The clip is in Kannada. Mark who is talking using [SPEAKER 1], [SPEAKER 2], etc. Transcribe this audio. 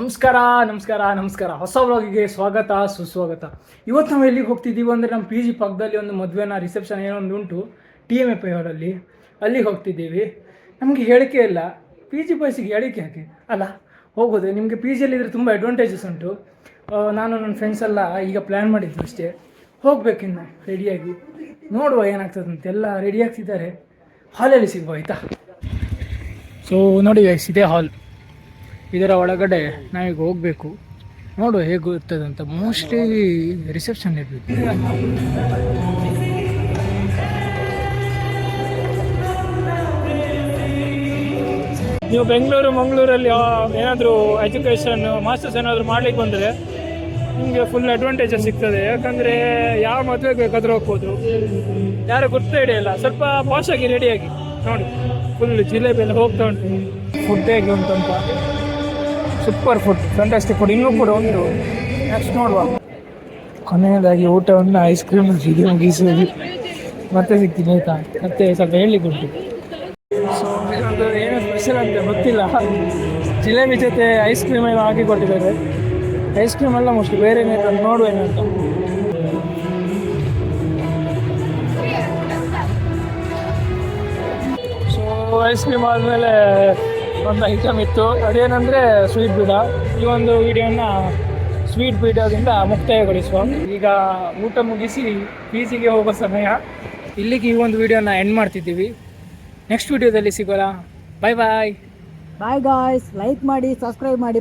[SPEAKER 1] ನಮಸ್ಕಾರ ನಮಸ್ಕಾರ ನಮಸ್ಕಾರ. ಹೊಸ ವ್ಲಾಗಿಗೆ ಸ್ವಾಗತ, ಸುಸ್ವಾಗತ. ಇವತ್ತು ನಾವು ಎಲ್ಲಿಗೆ ಹೋಗ್ತಿದ್ದೀವಿ ಅಂದರೆ ನಮ್ಮ ಪಿ ಜಿ ಪಕ್ಕದಲ್ಲಿ ಒಂದು ಮದುವೆನ ರಿಸೆಪ್ಷನ್ ಏನೋ ಒಂದು ಉಂಟು ಟಿ ಎಂ ಎ ಪೈ ಅವರಲ್ಲಿ. ಅಲ್ಲಿಗೆ ಹೋಗ್ತಿದ್ದೀವಿ. ನಮಗೆ ಹೇಳಿಕೆ ಇಲ್ಲ. ಪಿ ಜಿ ಬಾಯ್ಸಿಗೆ ಹೇಳಿಕೆ ಹಾಕಿ ಅಲ್ಲ, ಹೋಗೋದು. ನಿಮಗೆ ಪಿ ಜಿಯಲ್ಲಿದ್ದರೆ ತುಂಬ ಅಡ್ವಾಂಟೇಜಸ್ ಉಂಟು. ನಾನು ನನ್ನ ಫ್ರೆಂಡ್ಸ್ ಎಲ್ಲ ಈಗ ಪ್ಲ್ಯಾನ್ ಮಾಡಿದ್ದು ಅಷ್ಟೇ. ಹೋಗಬೇಕಿನ್ನು ರೆಡಿಯಾಗಿ ನೋಡುವ ಏನಾಗ್ತದೆ ಅಂತ. ಎಲ್ಲ ರೆಡಿ ಆಗ್ತಿದ್ದಾರೆ. ಹಾಲಲ್ಲಿ ಸಿಗುವ, ಆಯಿತಾ? ಸೊ ನೋಡಿ ಇದೇ ಹಾಲ್ ಇದರ ಒಳಗಡೆ ನಾವೀಗ ಹೋಗಬೇಕು. ನೋಡು ಹೇಗೆ ಇರ್ತದೆ ಅಂತ ಮೋಸ್ಟ್ಲಿ ರಿಸೆಪ್ಷನ್ ಇರಬೇಕು. ನೀವು ಬೆಂಗಳೂರು ಮಂಗಳೂರಲ್ಲಿ ಏನಾದರೂ ಎಜುಕೇಷನ್ ಮಾಸ್ಟರ್ಸ್ ಏನಾದರೂ ಮಾಡ್ಲಿಕ್ಕೆ ಬಂದರೆ ನಿಮಗೆ ಫುಲ್ ಅಡ್ವಾಂಟೇಜಸ್ ಸಿಗ್ತದೆ. ಯಾಕಂದರೆ ಯಾವ ಮದುವೆಗೆ ಬೇಕಾದರೂ ಹೋಗ್ಬೋದು. ಯಾರು ಗೊತ್ತೇ ಹಿಡಿಯಲ್ಲ. ಸ್ವಲ್ಪ ಪಾಶಾಗಿ ರೆಡಿಯಾಗಿ ನೋಡಿ ಫುಲ್ ಜಿಲೇಬಿ ಎಲ್ಲ ಹೋಗ್ತಾ ಉಂಟು. ಫುಡ್ ಹೇಗೆ ಉಂಟು ಅಂತ ಸೂಪರ್ ಫುಡ್ ಫ್ಯಾಂಟಾಸ್ಟಿಕ್ ಫುಡ್ ಇನ್ನೂ ಕೂಡ ಉಂಟು. ನೆಕ್ಸ್ಟ್ ನೋಡುವ. ಕೊನೆಯದಾಗಿ ಊಟವನ್ನು ಐಸ್ ಕ್ರೀಮ್ ಹೀಗೆ ಮುಗಿಸುವುದು ಮತ್ತೆ ಸಿಗ್ತೀನಿ, ಆಯ್ತಾ? ಮತ್ತೆ ಸ್ವಲ್ಪ ಹೇಳಲಿಕ್ಕೆ ಉಂಟು. ಸೊ ಇದೊಂದು ಏನು ಸ್ಪೆಷಲ್ ಅಂತ ಗೊತ್ತಿಲ್ಲ. ಜಿಲೇಬಿ ಜೊತೆ ಐಸ್ ಕ್ರೀಮ್ ಎಲ್ಲ ಹಾಕಿ ಕೊಟ್ಟಿದ್ದಾರೆ. ಐಸ್ ಕ್ರೀಮ್ ಎಲ್ಲ ಮೋಸ್ಟ್ಲಿ ಬೇರೆ ಏನಾದ್ರು ನೋಡುವೇನು ಅಂತ. ಸೊ ಐಸ್ ಕ್ರೀಮ್ ಆದಮೇಲೆ ಒಂದು ಐಟಮ್ ಇತ್ತು. ಅದೇನೆಂದರೆ ಸ್ವೀಟ್ ಬೀಡ. ಈ ಒಂದು ವಿಡಿಯೋನ ಸ್ವೀಟ್ ಬೀಡೋದಿಂದ ಮುಕ್ತಾಯಗೊಳಿಸುವ. ಈಗ ಊಟ ಮುಗಿಸಿ ಪಿ ಸಿಗೆ ಹೋಗೋ ಸಮಯ. ಇಲ್ಲಿಗೆ ಈ ಒಂದು ವಿಡಿಯೋನ ಎಂಡ್ ಮಾಡ್ತಿದ್ದೀವಿ. ನೆಕ್ಸ್ಟ್ ವಿಡಿಯೋದಲ್ಲಿ ಸಿಗೋಣ. Bye bye
[SPEAKER 2] bye guys like ಮಾಡಿ ಸಬ್ಸ್ಕ್ರೈಬ್ ಮಾಡಿ.